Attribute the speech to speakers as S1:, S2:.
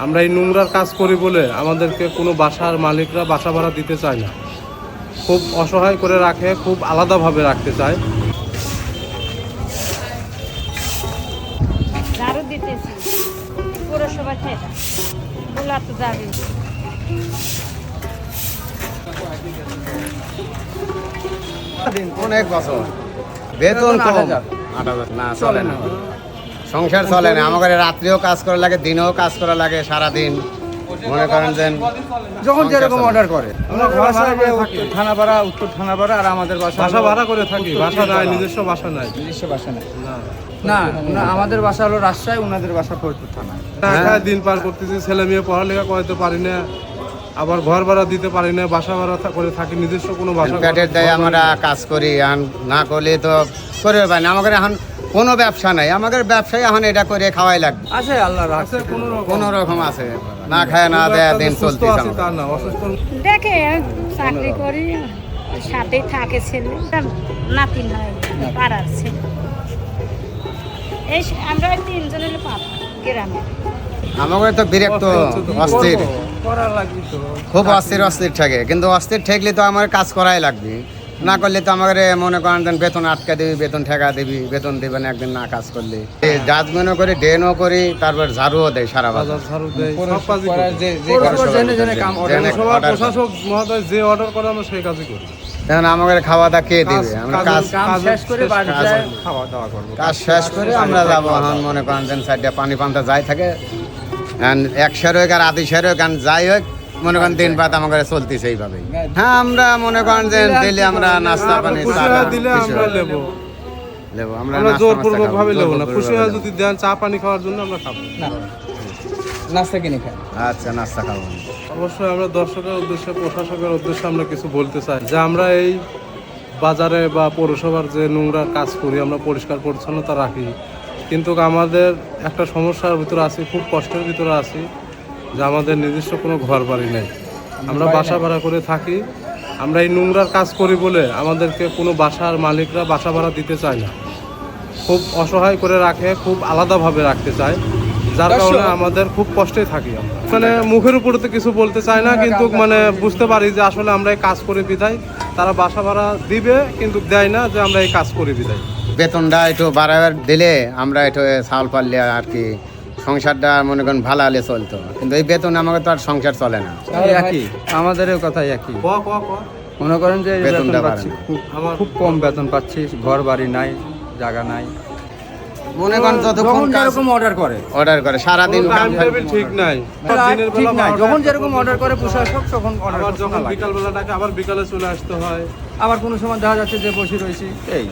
S1: আমরা এই নোংরার কাজ করি বলে আমাদেরকে কোনো বাসার মালিকরা বাসা ভাড়া দিতে চায় না। খুব অসহায় করে রাখে খুব আলাদাভাবে রাখতে চায়।
S2: অনেক বছর। বেতন কম। আট হাজার। না। চলে না। সংসার চলে না আমাদের রাত্রিও কাজ করা লাগে দিনেও কাজ করা লাগে সারা দিন মনে করেন যে
S3: যখন যেরকম অর্ডার করে।
S1: আমরা ভাড়া করে
S3: যে
S1: থাকি।
S3: উত্তর থানাপাড়া উত্তর থানাপাড়া আর আমাদের বাসা
S1: বাসা ভাড়া করে থাকি বাসা নাই নিজস্ব বাসা নাই।
S3: নিজস্ব বাসা নেই।
S1: না।
S3: আমাদের বাসা হলো রাজশাহী ওনাদের বাসা ফরিদপুর থানায়
S1: ঢাকায় দিন পার করতেছি ছেলে মেয়ে পড়ালেখা করতে পারি না আবার ঘর ভাড়া দিতে পারি না বাসা ভাড়া করে থাকি নিজস্ব কোনো বাসা
S2: পেটের দায় আমরা কাজ করি আর না করলে তো করে পাই না। আমাদের এখন কোনো ব্যবসা নাই। আমাদের ব্যবসায় এখন এটা করে খাওয়াই লাগবে।
S3: আছে আল্লাহ
S1: আছে কোনো রকম।
S2: আছে। না খায় না দেয় দিন
S1: সুস্থ
S2: চলতেছে
S1: আছি তা
S2: আমাদের।
S4: দেখে চাকরি করি সাথেই থাকে ছেলে। নাতি নয় পাড়ার ছেলে। এই আমরা তিনজন হলে পাবো গ্রামে।
S2: আমাদের তো বিরক্ত অস্থির।
S3: করা লাগবে তো।
S2: খুব অস্থির অস্থির থাকে কিন্তু অস্থির ঠেকলে তো আমার কাজ করাই লাগবে। না করলে তো আমাদের মনে করেন যে বেতন আটকা দিবি বেতন ঠেকা দিবি বেতন দিবে না একদিন না কাজ করলে। ডাস্টবিনও করি ড্রেনও করি তারপর ঝাড়ুও দেয় সারা বাজার।
S1: প্রশাসক মহোদয় যে অর্ডার করে আমরা সেই কাজই করি।
S2: এখন আমাদের খাওয়া দাওয়া কে দিবে?
S1: কাজ-
S2: আমরা
S1: কাজ-
S3: শেষ করে। খাওয়া দাওয়া করব।
S2: কাজ শেষ করে আমরা যাব এখন মনে করেন যে সাইডে পানি পান্তা যাই থাকে। And একশোর হোক আর আদিশের হোক আর যাই হোক মনে করেন দিন বাদ আমাদের চলতেছে এইভাবেই। হ্যাঁ আমরা মনে করেন যে দিলে আমরা নাস্তা পানি
S1: দিলে আমরা লেবো।
S2: লেবো আমরা
S1: জোরপূর্বক ভাবে লেবো না খুশি হয়ে। যদি দেন চা পানি খাওয়ার জন্য আমরা খাব।
S3: না নাস্তা কিনে খায়
S2: আচ্ছা নাস্তা খাব
S1: অবশ্যই আমরা দর্শকের উদ্দেশ্যে প্রশাসকের উদ্দেশ্যে আমরা কিছু বলতে চাই। যে আমরা এই বাজারে বা পৌরসভার যে নোংরা কাজ করি আমরা পরিষ্কার পরিচ্ছন্নতা রাখি। কিন্তু আমাদের একটা সমস্যার ভিতরে আছি খুব কষ্টের ভিতরে আছি। যে আমাদের নিজস্ব কোনো ঘর বাড়ি নেই। আমরা বাসা ভাড়া করে থাকি। আমরা এই নোংরার কাজ করি বলে আমাদেরকে কোনো বাসার মালিকরা বাসা ভাড়া দিতে চায় না। খুব অসহায় করে রাখে খুব আলাদাভাবে রাখতে চায়। যার কারণে আমাদের খুব কষ্টে থাকি মানে মুখের উপরে তো কিছু বলতে চায় না কিন্তু মানে বুঝতে পারি যে আসলে আমরা এই কাজ করে বিদায়। তারা বাসা ভাড়া দিবে কিন্তু দেয় না যে আমরা এই কাজ করে বিদায়।
S2: বেতনটা একটু বাড়াবার দিলে আমরা একটু চাউল পারলে আর কি সংসারটা মনে করেন ভালো হলে চলতো। কিন্তু এই বেতন আমাকে তো আর সংসার চলে না।
S3: একই? আমাদেরও কথা একই। মনে করেন যে
S2: বেতনটা
S3: পাচ্ছি খুব কম বেতন পাচ্ছি ঘর বাড়ি নাই জায়গা নাই।
S2: মনে করেন যতক্ষণ
S3: যেরকম অর্ডার করে।
S2: অর্ডার করে সারাদিন
S1: টাইম টেবিল ঠিক নাই দিনের বেলা
S3: নাই। যখন যেরকম অর্ডার করে প্রশাসক তখন অর্ডার
S1: যখন বিকাল বেলাটাকে আবার বিকালে চলে আসতে হয়।
S3: আবার কোনো সময় দেখা যাচ্ছে যে বসে রয়েছি। এই